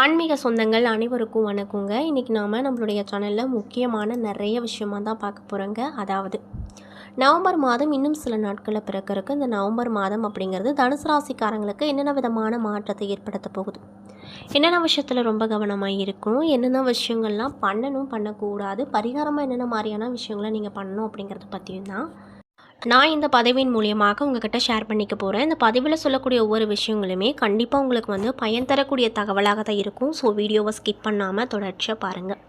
ஆன்மீக சொந்தங்கள் அனைவருக்கும் வணக்கங்க. இன்றைக்கி நாம் நம்மளுடைய சேனலில் முக்கியமான நிறைய விஷயமாக தான் பார்க்க போகிறோங்க அதாவது நவம்பர் மாதம் இன்னும் சில நாட்களில் பிறக்கறக்கு இந்த நவம்பர் மாதம் அப்படிங்கிறது தனுசு ராசிக்காரங்களுக்கு என்னென்ன விதமான மாற்றத்தை ஏற்படுத்த போகுது? என்னென்ன விஷயத்தில் ரொம்ப கவனமாக இருக்கும் என்னென்ன விஷயங்கள்லாம் பண்ணணும் பண்ணக்கூடாது? பரிகாரமாக என்னென்ன மாதிரியான விஷயங்களை நீங்கள் பண்ணணும் அப்படிங்கிறத பற்றியும் தான் நான் இந்த பதவியின் மூலியமாக உங்ககிட்ட ஷேர் பண்ணிக்க போகிறேன் இந்த பதிவில் சொல்லக்கூடிய ஒவ்வொரு விஷயங்களுமே கண்டிப்பாக உங்களுக்கு வந்து பயன் தரக்கூடிய தகவலாக தான் இருக்கும். ஸோ வீடியோவை ஸ்கிப் பண்ணாமல் தொடர்ச்சியாக பாருங்கள்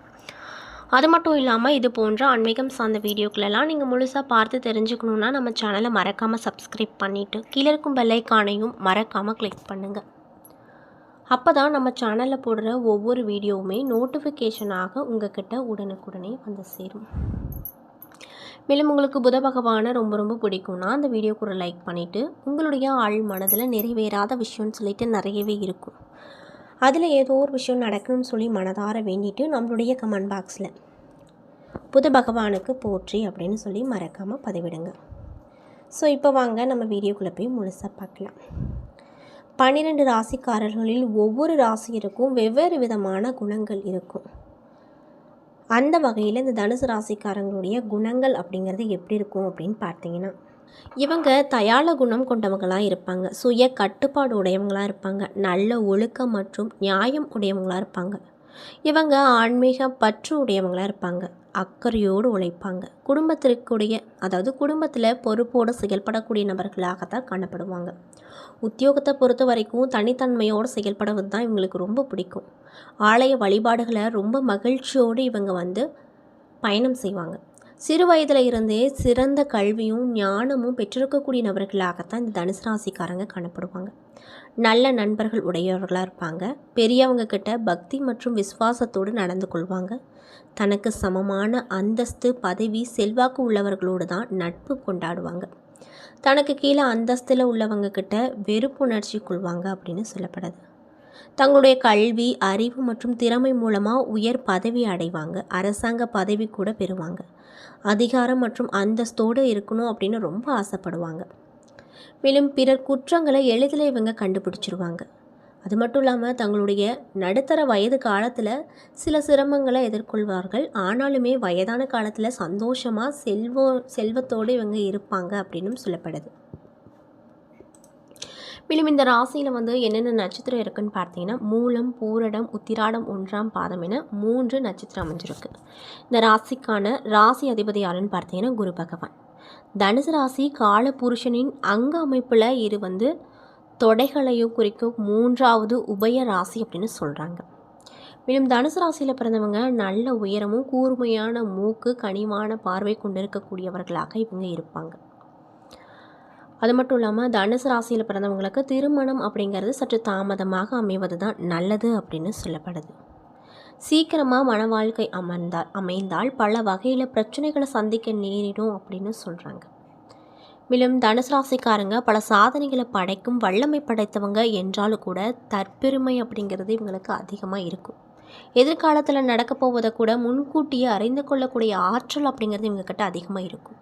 அது மட்டும் இல்லாமல் இது போன்ற ஆன்மீகம் சார்ந்த வீடியோக்களெல்லாம் நீங்கள் முழுசாக பார்த்து தெரிஞ்சுக்கணுன்னா நம்ம சேனலை மறக்காமல் சப்ஸ்கிரைப் பண்ணிவிட்டு கீழே இருக்கும் பெல்லைக்கானையும் மறக்காமல் கிளிக் பண்ணுங்கள் அப்போ தான் நம்ம சேனலில் போடுற ஒவ்வொரு வீடியோவுமே நோட்டிஃபிகேஷனாக உங்கள் கிட்ட உடனுக்குடனே வந்து சேரும். மேலும் உங்களுக்கு புத பகவானை ரொம்ப ரொம்ப பிடிக்கும்னா அந்த வீடியோக்கு ஒரு லைக் பண்ணிவிட்டு உங்களுடைய ஆள் மனதில் நிறைவேறாத விஷயம்னு சொல்லிட்டு நிறையவே இருக்கும். அதில் ஏதோ ஒரு விஷயம் நடக்கணும்னு சொல்லி மனதார வேண்டிட்டு நம்மளுடைய கமெண்ட் பாக்ஸில் புத பகவானுக்கு போற்றி அப்படின்னு சொல்லி மறக்காமல் பதிவிடுங்க. ஸோ இப்போ வாங்க நம்ம வீடியோக்குள்ளே போய் முழுசாக பார்க்கலாம் பன்னிரெண்டு ராசிக்காரர்களில் ஒவ்வொரு ராசியருக்கும் வெவ்வேறு விதமான குணங்கள் இருக்கும். அந்த வகையில் இந்த தனுசு ராசிக்காரங்களுடைய குணங்கள் அப்படிங்கிறது எப்படி இருக்கும் அப்படின்னு பார்த்தீங்கன்னா இவங்க தயாள குணம் கொண்டவங்களாக இருப்பாங்க. சுய கட்டுப்பாடு உடையவங்களாக இருப்பாங்க. நல்ல ஒழுக்கம் மற்றும் நியாயம் உடையவங்களாக இருப்பாங்க. இவங்க ஆன்மீக பற்று உடையவங்களாக இருப்பாங்க. அக்கறையோடு உழைப்பாங்க. குடும்பத்திற்குடைய அதாவது குடும்பத்தில் பொறுப்போடு செயல்படக்கூடிய நபர்களாக தான் காணப்படுவாங்க. உத்தியோகத்தை பொறுத்த வரைக்கும் தனித்தன்மையோடு செயல்படுவது தான் இவங்களுக்கு ரொம்ப பிடிக்கும். ஆலய வழிபாடுகளை ரொம்ப மகிழ்ச்சியோடு இவங்க வந்து பயணம் செய்வாங்க. சிறு வயதில் இருந்தே சிறந்த கல்வியும் ஞானமும் பெற்றிருக்கக்கூடிய நபர்களாகத்தான் இந்த தனுசு ராசிக்காரங்க காணப்படுவாங்க. நல்ல நண்பர்கள் உடையவர்களாக இருப்பாங்க. பெரியவங்க கிட்ட பக்தி மற்றும் விசுவாசத்தோடு நடந்து கொள்வாங்க. தனக்கு சமமான அந்தஸ்து பதவி செல்வாக்கு உள்ளவர்களோடு தான் நட்பு கொண்டாடுவாங்க. தனக்கு கீழே அந்தஸ்தில் உள்ளவங்க கிட்ட வெறுப்புணர்ச்சி கொள்வாங்க அப்படின்னு சொல்லப்படுது. தங்களுடைய கல்வி அறிவு மற்றும் திறமை மூலமாக உயர் பதவி அடைவாங்க. அரசாங்க பதவி கூட பெறுவாங்க. அதிகாரம் மற்றும் அந்தஸ்தோடு இருக்கணும் அப்படின்னு ரொம்ப ஆசைப்படுவாங்க. மேலும் பிறர் குற்றங்களை எளிதில் இவங்க கண்டுபிடிச்சிருவாங்க. அது மட்டும் இல்லாமல் தங்களுடைய நடுத்தர வயது காலத்தில் சில சிரமங்களை எதிர்கொள்வார்கள். ஆனாலுமே வயதான காலத்தில் சந்தோஷமாக செல்வோ செல்வத்தோடு இவங்க இருப்பாங்க அப்படின்னும் சொல்லப்படுது. மேலும் இந்த ராசியில் வந்து என்னென்ன நட்சத்திரம் இருக்குன்னு பார்த்தீங்கன்னா மூலம் பூரடம் உத்திராடம் ஒன்றாம் பாதம் என மூன்று நட்சத்திரம் அமைஞ்சிருக்கு. இந்த ராசிக்கான ராசி அதிபதி யாருன்னு பார்த்தீங்கன்னா குரு பகவான். தனுசு ராசி கால புருஷனின் அங்க அமைப்பில் இது வந்து தொடைகளையும் குறிக்கும் மூன்றாவது உபய ராசி அப்படின்னு சொல்கிறாங்க மேலும் தனுசு ராசியில் பிறந்தவங்க நல்ல உயரமும் கூர்மையான மூக்கு கனிவான பார்வை கொண்டிருக்கக்கூடியவர்களாக இவங்க இருப்பாங்க. அது மட்டும் இல்லாமல் தனுசு ராசியில் பிறந்தவங்களுக்கு திருமணம் அப்படிங்கிறது சற்று தாமதமாக அமைவது தான் நல்லது அப்படின்னு சொல்லப்படுது. சீக்கிரமாக மன வாழ்க்கை அமர்ந்தால் அமைந்தால் பல வகையில் பிரச்சனைகளை சந்திக்க நேரிடும் அப்படின்னு சொல்கிறாங்க மேலும் தனுசு ராசிக்காரங்க பல சாதனைகளை படைக்கும் வல்லமை படைத்தவங்க என்றாலும் கூட தற்பெருமை அப்படிங்கிறது இவங்களுக்கு அதிகமாக இருக்கும். எதிர்காலத்தில் நடக்க போவதை கூட முன்கூட்டியே அறிந்து கொள்ளக்கூடிய ஆற்றல் அப்படிங்கிறது இவங்கக்கிட்ட அதிகமாக இருக்கும்.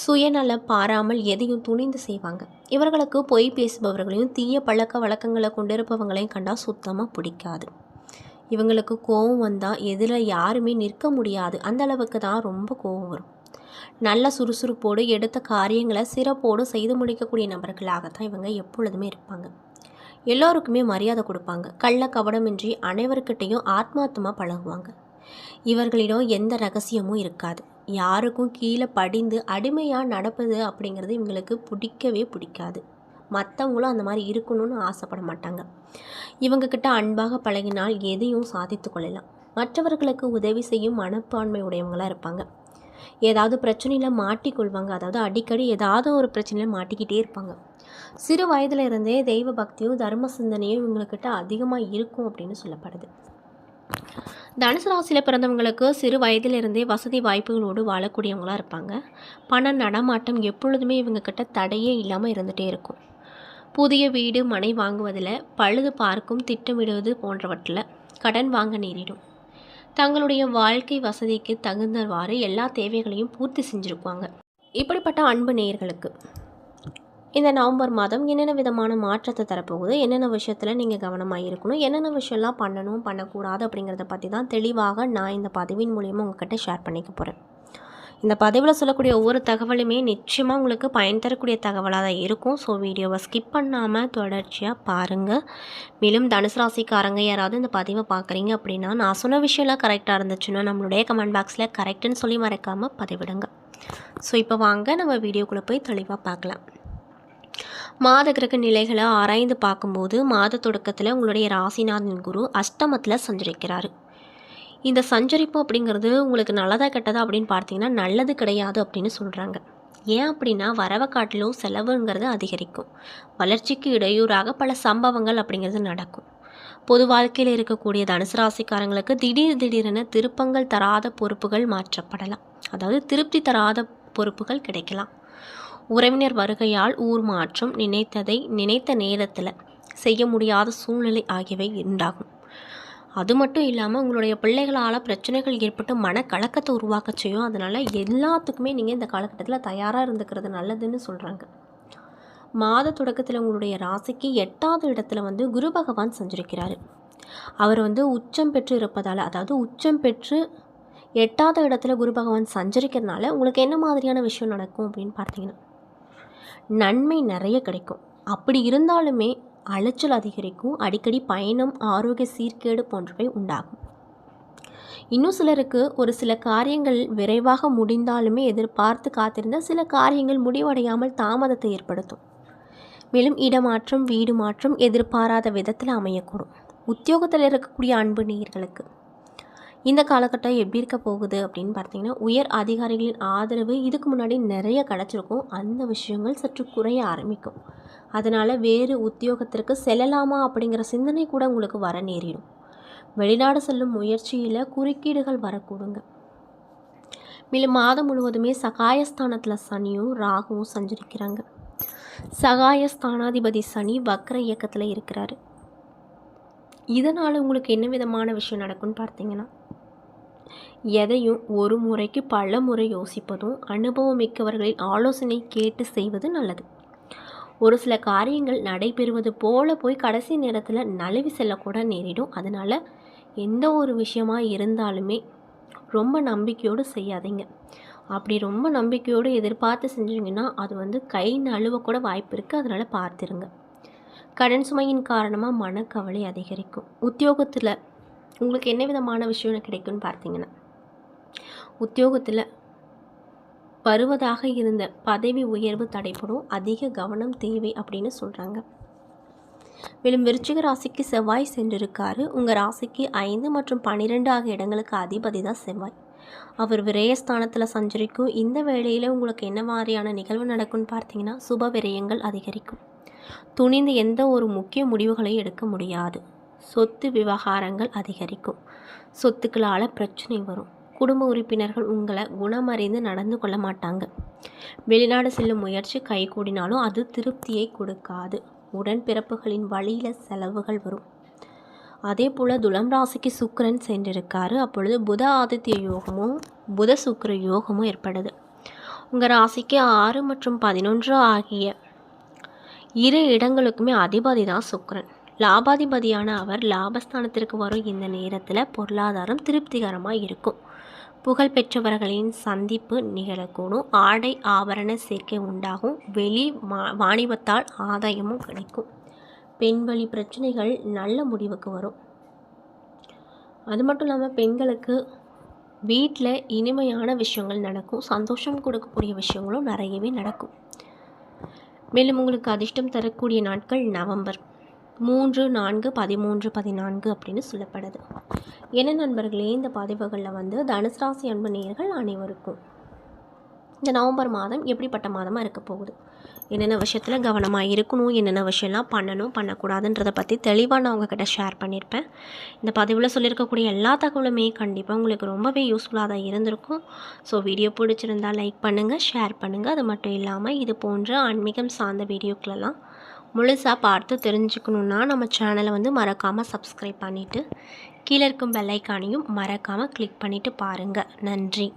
சுயநலம் பாராமல் எதையும் துணிந்து செய்வாங்க. இவர்களுக்கு பொய் பேசுபவர்களையும் தீய பழக்க வழக்கங்களை கொண்டிருப்பவங்களையும் கண்டால் சுத்தமாக பிடிக்காது. இவங்களுக்கு கோபம் வந்தால் எதில் யாருமே நிற்க முடியாது. அந்த அளவுக்கு தான் ரொம்ப கோபம் வரும். நல்ல சுறுசுறுப்போடு எடுத்த காரியங்களை சிறப்போடு செய்து முடிக்கக்கூடிய நபர்களாகத்தான் இவங்க எப்பொழுதுமே இருப்பாங்க. எல்லோருக்குமே மரியாதை கொடுப்பாங்க. கள்ள கவனமின்றி அனைவருக்கிட்டையும் ஆத்மார்த்தமாக பழகுவாங்க. இவர்களிடம் எந்த ரகசியமும் இருக்காது. யாருக்கும் கீழே படிந்து அடிமையாக நடப்பது அப்படிங்கிறது இவங்களுக்கு பிடிக்கவே பிடிக்காது. மற்றவங்களும் அந்த மாதிரி இருக்கணும்னு ஆசைப்பட மாட்டாங்க. இவங்கக்கிட்ட அன்பாக பழகினால் எதையும் சாதித்து கொள்ளலாம். மற்றவர்களுக்கு உதவி செய்யும் மனப்பான்மை உடையவங்களாக இருப்பாங்க. ஏதாவது பிரச்சனையில் மாட்டிக்கொள்வாங்க. அதாவது அடிக்கடி ஏதாவது ஒரு பிரச்சனையில் மாட்டிக்கிட்டே இருப்பாங்க. சிறு வயதில் இருந்தே தெய்வ பக்தியும் தர்ம சிந்தனையும் இவங்கக்கிட்ட அதிகமாக இருக்கும் அப்படின்னு சொல்லப்படுது. தனுசு ராசியில் பிறந்தவங்களுக்கு சிறு வயதிலிருந்தே வசதி வாய்ப்புகளோடு வாழக்கூடியவங்களாக இருப்பாங்க. பண நடமாட்டம் எப்பொழுதுமே இவங்கக்கிட்ட தடையே இல்லாமல் இருந்துகிட்டே இருக்கும். புதிய வீடு மனை வாங்குவதில் பழுது பார்க்கும் திட்டமிடுவது போன்றவற்றில் கடன் வாங்க நேரிடும். தங்களுடைய வாழ்க்கை வசதிக்கு தகுந்தவாறு எல்லா தேவைகளையும் பூர்த்தி செஞ்சுருக்குவாங்க. இப்படிப்பட்ட அன்பு நேயர்களுக்கு இந்த நவம்பர் மாதம் என்னென்ன விதமான மாற்றத்தை தரப்போகுது? என்னென்ன விஷயத்தில் நீங்கள் கவனமாக இருக்கணும்? என்னென்ன விஷயம்லாம் பண்ணணும் பண்ணக்கூடாது அப்படிங்கிறத பற்றி தான் தெளிவாக நான் இந்த பதிவின் மூலியமாக உங்ககிட்ட ஷேர் பண்ணிக்க போகிறேன் இந்த பதிவில் சொல்லக்கூடிய ஒவ்வொரு தகவலுமே நிச்சயமாக உங்களுக்கு பயன் தரக்கூடிய தகவலாக தான் இருக்கும். ஸோ வீடியோவை ஸ்கிப் பண்ணாமல் தொடர்ச்சியாக பாருங்கள் மேலும் தனுசு ராசிக்காரங்க யாராவது இந்த பதிவை பார்க்குறீங்க அப்படின்னா நான் சொன்ன விஷயம்லாம் கரெக்டாக இருந்துச்சுன்னா நம்மளுடைய கமெண்ட் பாக்ஸில் கரெக்டுன்னு சொல்லி மறக்காமல் பதிவிடுங்க. ஸோ இப்போ வாங்க நம்ம வீடியோக்குள்ளே போய் தெளிவாக பார்க்கலாம் மாத கிரக நிலைகளை ஆராய்ந்து பார்க்கும்போது மாத தொடக்கத்தில் உங்களுடைய ராசிநாதன் குரு அஷ்டமத்தில் சஞ்சரிக்கிறாரு. இந்த சஞ்சரிப்பு அப்படிங்கிறது உங்களுக்கு நல்லதா கெட்டதா அப்படின்னு பார்த்தீங்கன்னா நல்லது கிடையாது அப்படின்னு சொல்கிறாங்க ஏன் அப்படின்னா வரவை காட்டிலும் செலவுங்கிறது அதிகரிக்கும். வளர்ச்சிக்கு இடையூறாக பல சம்பவங்கள் அப்படிங்கிறது நடக்கும். பொது வாழ்க்கையில் இருக்கக்கூடிய தனுசு ராசிக்காரங்களுக்கு திடீர் திடீரென திருப்பங்கள் தராத பொறுப்புகள் மாற்றப்படலாம். அதாவது திருப்தி தராத பொறுப்புகள் கிடைக்கலாம். உறவினர் வருகையால் ஊர் மாற்றம் நினைத்ததை நினைத்த நேரத்தில் செய்ய முடியாத சூழ்நிலை ஆகியவை உண்டாகும். அது மட்டும் இல்லாமல் உங்களுடைய பிள்ளைகளால் பிரச்சனைகள் ஏற்பட்டு மனக்கலக்கத்தை உருவாக்க செய்யும். அதனால் எல்லாத்துக்குமே நீங்கள் இந்த காலகட்டத்தில் தயாராக இருந்துக்கிறது நல்லதுன்னு சொல்கிறாங்க மாத தொடக்கத்தில் உங்களுடைய ராசிக்கு எட்டாவது இடத்துல வந்து குரு பகவான் செஞ்சிருக்கிறாரு. அவர் வந்து உச்சம் பெற்று இருப்பதால் அதாவது உச்சம் பெற்று எட்டாவது இடத்துல குரு பகவான் சஞ்சரிக்கிறதுனால உங்களுக்கு என்ன மாதிரியான விஷயம் நடக்கும் அப்படின்னு பார்த்தீங்கன்னா நன்மை நிறைய கிடைக்கும். அப்படி இருந்தாலுமே அலைச்சல் அதிகரிக்கும். அடிக்கடி பயணம் ஆரோக்கிய சீர்கேடு போன்றவை உண்டாகும். இன்னும் சிலருக்கு ஒரு சில காரியங்கள் விரைவாக முடிந்தாலுமே எதிர்பார்த்து காத்திருந்த சில காரியங்கள் முடிவடையாமல் தாமதத்தை ஏற்படுத்தும். மேலும் இடமாற்றம் வீடு மாற்றம் எதிர்பாராத விதத்தில் அமையக்கூடும். உத்தியோகத்தில் இருக்கக்கூடிய அன்பு நீர்களுக்கு இந்த காலகட்டம் எப்படி இருக்க போகுது? அப்படின்னு பார்த்தீங்கன்னா உயர் அதிகாரிகளின் ஆதரவு இதுக்கு முன்னாடி நிறைய கிடச்சிருக்கும். அந்த விஷயங்கள் சற்று குறைய ஆரம்பிக்கும். அதனால் வேறு உத்தியோகத்திற்கு செல்லலாமா அப்படிங்கிற சிந்தனை கூட உங்களுக்கு வர நேரிடும். வெளிநாடு செல்லும் முயற்சியில் குறுக்கீடுகள் வரக்கூடுங்க. மேலும் மாதம் முழுவதுமே சகாயஸ்தானத்தில் சனியும் ராகுவும் சஞ்சரிக்கிறாங்க. சகாயஸ்தானாதிபதி சனி வக்ர இயக்கத்தில் இருக்கிறாரு. இதனால் உங்களுக்கு என்ன விதமான விஷயம் நடக்கும்னு பார்த்தீங்கன்னா எதையும் ஒரு முறைக்கு பல முறை யோசிப்பதும் அனுபவம் மிக்கவர்களின் ஆலோசனை கேட்டு செய்வது நல்லது. ஒரு சில காரியங்கள் நடைபெறுவது போல போய் கடைசி நேரத்தில் நழுவி செல்லக்கூட நேரிடும். அதனால் எந்த ஒரு விஷயமாக இருந்தாலுமே ரொம்ப நம்பிக்கையோடு செய்யாதீங்க. அப்படி ரொம்ப நம்பிக்கையோடு எதிர்பார்த்து செஞ்சீங்கன்னா அது வந்து கை நழுவக்கூட வாய்ப்பு இருக்குது அதனால் பார்த்துருங்க. கடன் சுமையின் காரணமாக மனக்கவலை அதிகரிக்கும். உத்தியோகத்தில் உங்களுக்கு என்ன விதமான விஷயம் கிடைக்கும்னு பார்த்தீங்கன்னா உத்தியோகத்தில் வருவதாக இருந்த பதவி உயர்வு தடைப்படும் அதிக கவனம் தேவை அப்படின்னு சொல்கிறாங்க மேலும் விருச்சிக ராசிக்கு செவ்வாய் சென்றிருக்காரு. உங்கள் ராசிக்கு ஐந்து மற்றும் பன்னிரெண்டு ஆகிய இடங்களுக்கு அதிபதி தான் செவ்வாய். அவர் விரயஸ்தானத்தில் சஞ்சரிக்கும். இந்த வேளையில் உங்களுக்கு என்ன மாதிரியான நிகழ்வு நடக்கும்னு பார்த்தீங்கன்னா சுப விரயங்கள் அதிகரிக்கும். துணிந்து எந்த ஒரு முக்கிய முடிவுகளையும் எடுக்க முடியாது. சொத்து விவகாரங்கள் அதிகரிக்கும். சொத்துக்களால் பிரச்சனை வரும். குடும்ப உறுப்பினர்கள் உங்களை குணமறிந்து நடந்து கொள்ள மாட்டாங்க. வெளிநாடு செல்லும் முயற்சி கைகூடினாலும் அது திருப்தியை கொடுக்காது. உடன்பிறப்புகளின் வழியில் செலவுகள் வரும். அதே போல் துலம் ராசிக்கு சுக்கரன் சென்றிருக்காரு. அப்பொழுது புத ஆதித்ய யோகமும் புத சுக்கர யோகமும் ஏற்படுது. உங்கள் ராசிக்கு ஆறு மற்றும் பதினொன்று ஆகிய இரு இடங்களுக்குமே அதிபதி தான் சுக்கரன். லாபாதிபதியான அவர் லாபஸ்தானத்திற்கு வரும் இந்த நேரத்தில் பொருளாதாரம் திருப்திகரமாக இருக்கும். புகழ்பெற்றவர்களின் சந்திப்பு நிகழக்கூடும். ஆடை ஆபரண சேர்க்கை உண்டாகும். வெளி வாணிபத்தால் ஆதாயமும் கிடைக்கும். பெண்வழி பிரச்சனைகள் நல்ல முடிவுக்கு வரும். அது மட்டும் இல்லாமல் பெண்களுக்கு வீட்டில் இனிமையான விஷயங்கள் நடக்கும். சந்தோஷம் கொடுக்கக்கூடிய விஷயங்களும் நிறையவே நடக்கும். மேலும் உங்களுக்கு அதிர்ஷ்டம் தரக்கூடிய நாட்கள் நவம்பர். மூன்று நான்கு பதிமூன்று பதினான்கு அப்படின்னு சொல்லப்படுது. என்ன நண்பர்களே இந்த பதிவுகளில் வந்து தனுசு ராசி அன்பு நேர்கள் அனைவருக்கும் இந்த நவம்பர் மாதம் எப்படிப்பட்ட மாதமாக இருக்க போகுது? என்னென்ன விஷயத்தில் கவனமாக இருக்கணும் என்னென்ன விஷயம்லாம் பண்ணணும் பண்ணக்கூடாதுன்றதை பற்றி தெளிவாக நான் உங்ககிட்ட ஷேர் பண்ணியிருப்பேன் இந்த பதிவில் சொல்லியிருக்கக்கூடிய எல்லா தகவலுமே கண்டிப்பாக உங்களுக்கு ரொம்பவே யூஸ்ஃபுல்லாக தான் இருந்திருக்கும். ஸோ வீடியோ பிடிச்சிருந்தால் லைக் பண்ணுங்கள் ஷேர் பண்ணுங்கள் அது மட்டும் இல்லாமல் இது போன்ற ஆன்மீகம் சார்ந்த வீடியோக்களெல்லாம் முழுசாக பார்த்து தெரிஞ்சுக்கணுன்னா நம்ம சேனலை வந்து மறக்காமல் சப்ஸ்கிரைப் பண்ணிவிட்டு கீழே இருக்கும் பெல்லைக்கானையும் மறக்காமல் கிளிக் பண்ணிவிட்டு பாருங்கள் நன்றி.